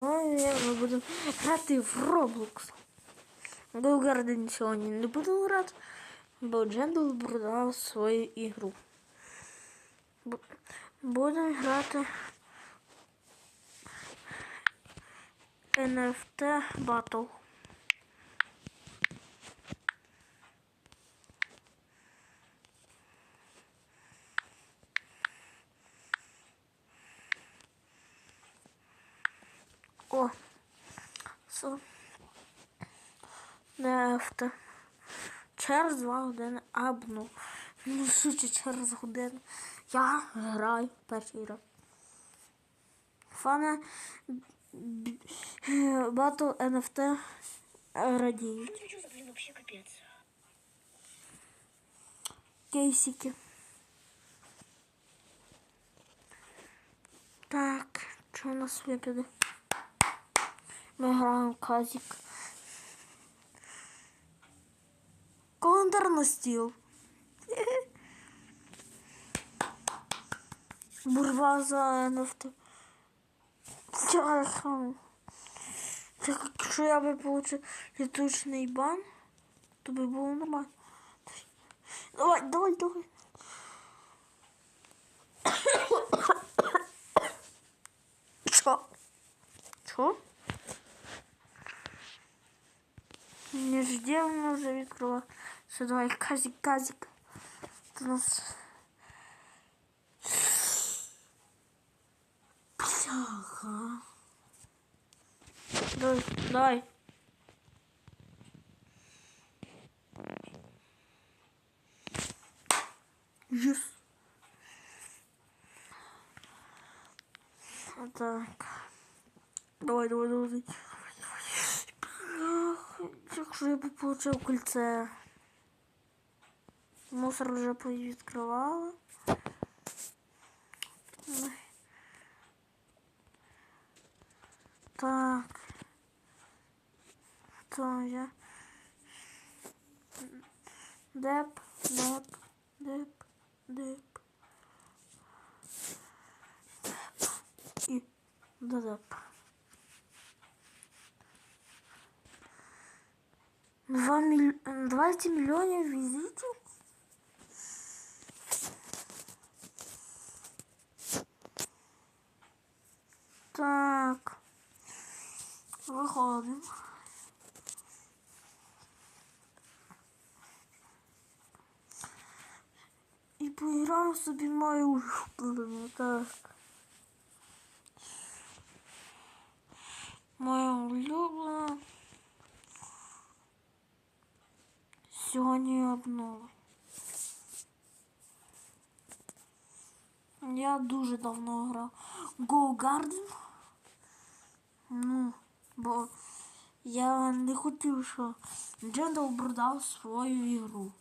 Ми будемо грати в Roblox. Go Garden сьогодні не будемо грати, бо Джендл продав свою ігру. Бу- Будемо грати NFT Battle. Все. NFT. Через два години або ну суті через годину. Я граю перший раз. Фани батл NFT радіють. Кейсики. Так, що у нас випаде? Ми граємо казик. Контр на стіл. Бурбаза NFT. Тяха. Так, якщо я би получив літучний бан, то би було нормально. Давай, давай, давай. Чо? Чо? Вона вже відкрила. Все, давай, казик, казик. Це у нас... Бляха. Давай, давай. Yes. Так. Давай, давай, давай. Якщо я б получив кольце. Мусор вже відкривала. Так. Хто я? Деп, деп, деп, деп. І додеп. Два міль... 20 мільйонів візитів? Так. Виходимо. І поіграю собі мою улюблену, так. Моя улюблена. Сьогодні обнова. Я дуже давно грав Go Garden. Ну, бо я не хотів, що Джендал продав свою ігру.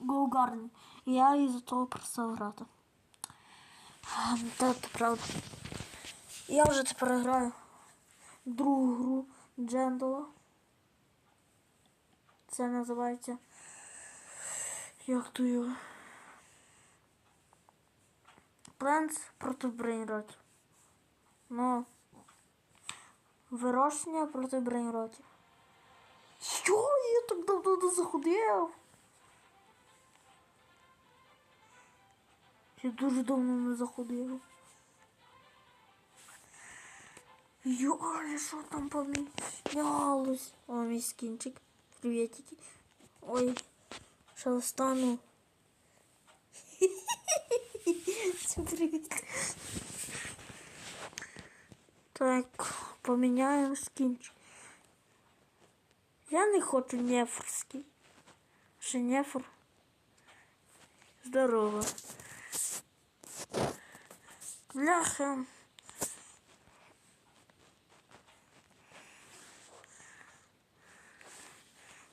Go Garden. І я із-за того перестав грати. Та це правда. Я вже тепер граю другу гру Джендала. Це називається. Як то його? Планс проти брейнротів. Ну. Вирощення проти брейнротів. Що? Я так давно не заходив. Я дуже давно не заходив. Йо, що там помінялось? О, мій скінчик. Приветики. Ой, що встану. Всім привіт. Так, поміняємо скінчик. Я не хочу нефрський. Ще нефр. Здорово. Бляха.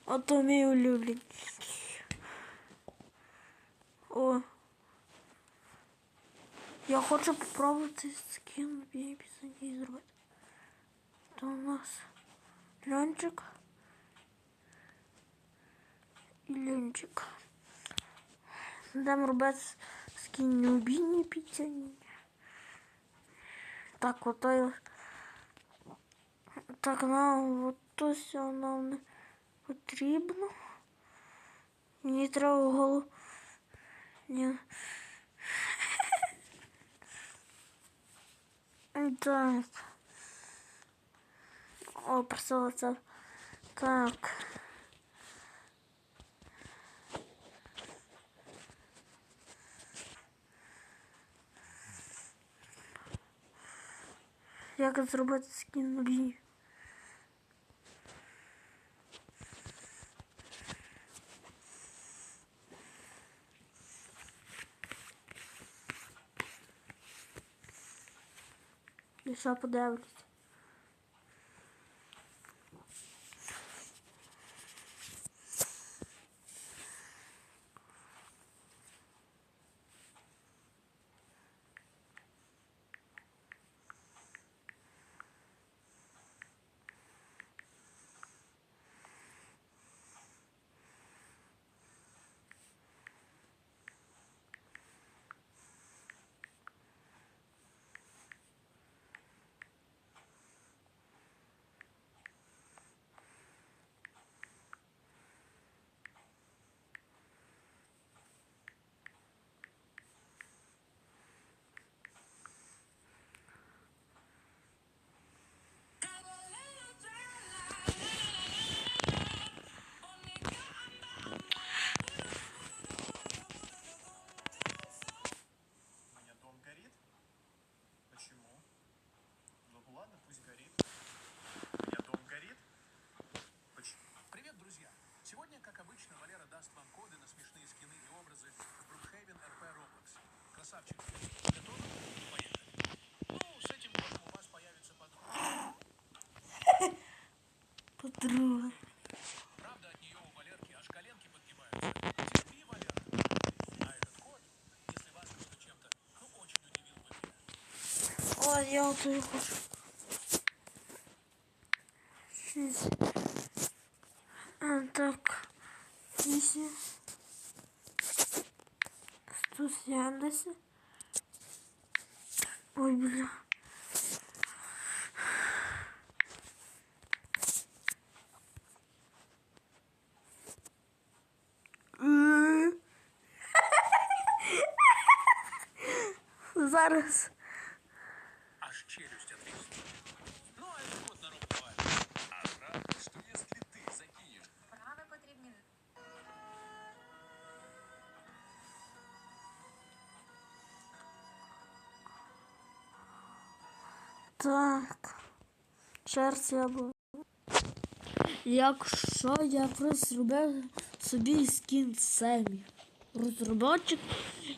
Ото мій улюблений. О. Я хочу попробувати скин бібі за зробити. То у нас Льончик і Льончик. Будемо робити скін необійні підтягнення. Так, отой Так, нам от то все нам не потрібно. Мені треба голову. Ні. Так. О, просила це. Так. Як зробити скін Нулі? І я тут хочу. А, так. Вісім. Сто сімдесят. Ой, бля. Зараз. Так. Черс я був. Якщо я просто зробив собі скін Семі. Розробочик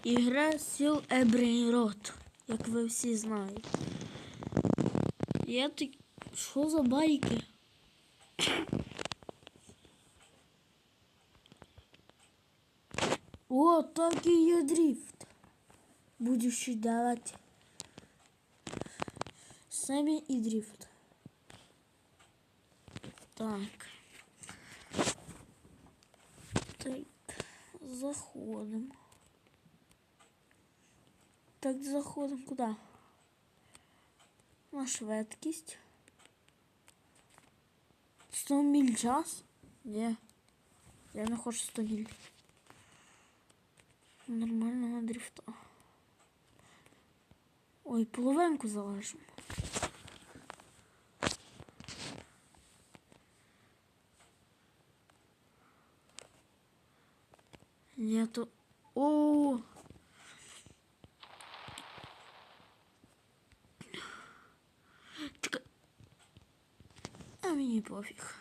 ігри сіл Ебрейрот, як ви всі знаєте. Я так. Що за байки? О, так і є дрифт. Будущий давати. Семі і дрифт. Так. Так, заходимо. Так, заходимо куди? На швидкість. 100 миль час? Ні. Я не хочу 100 миль. Нормального дрифта. Ой, половинку залежимо. Нету. О! А мне пофиг.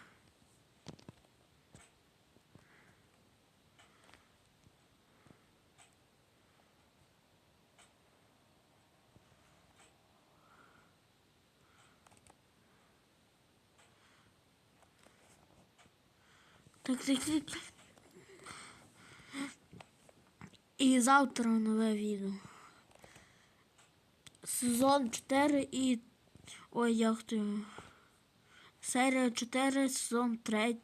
Так, так, так, так. І завтра нове відео. Сезон 4 і. Ой, як його? Серія 4, сезон 3.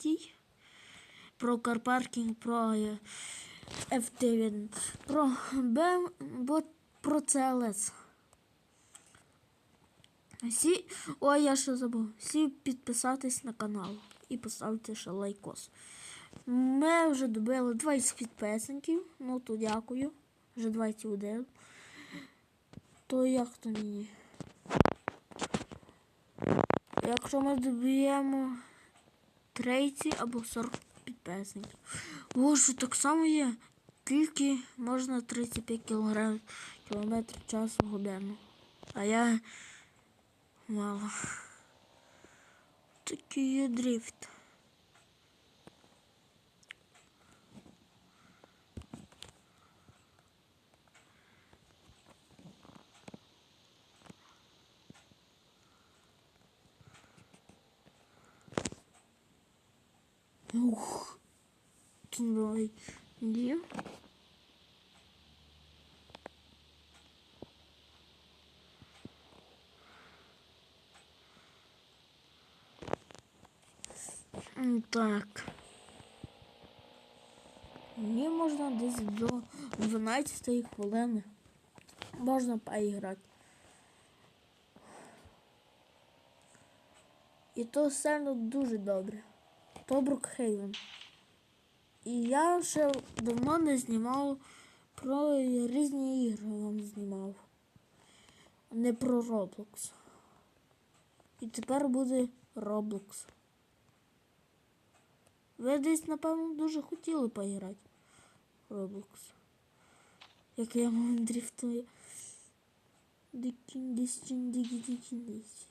Про карпаркінг, про е, F9. Про бо про CLS. Всі... Ой, я ще забув. Всі підписатись на канал і поставити ще лайкос. Ми вже добили 20 підписників. Ну то дякую. Вже 21. То як то ні? Якщо ми доб'ємо 30 або 40 підписників. О, що так само є. Тільки можна 35 кг кілометрів часу годину. А я мало. Такий є дрифт. Ух. Давай. Где? Так. Мені можна десь до 12 хвилини. Можна поіграти. І то сильно дуже добре. То Брукхейвен. І я ще давно не знімав про різні ігри вам знімав. Не про Roblox. І тепер буде Roblox. Ви десь, напевно, дуже хотіли поіграти Roblox. Як я вам дрифтую. Дикіндіс, дикіндіс.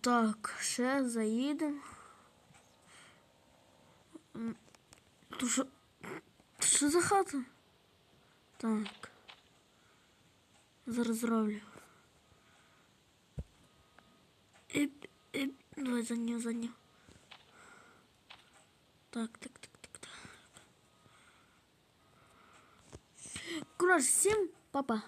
Так, ще заїдемо. М, То що? Що за хата? Так. Зараз зроблю. Іп, іп. Давай за нього, за нього. Так, так, так, так, так. Коротше, всім папа.